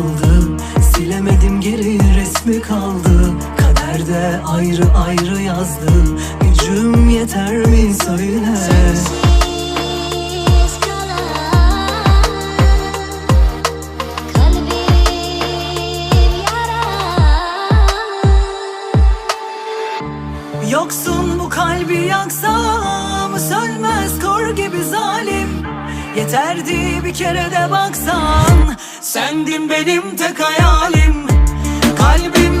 ahı kaldı? Silemedim geri resmi kaldı. Kaderde ayrı ayrı yazdım Gücüm yeter mi söyle? Sensiz Yoksun bu kalbi yaksam Sönmez kor gibi zalim Yeterdi bir kere de baksan Sendin benim tek hayalim. Kalbim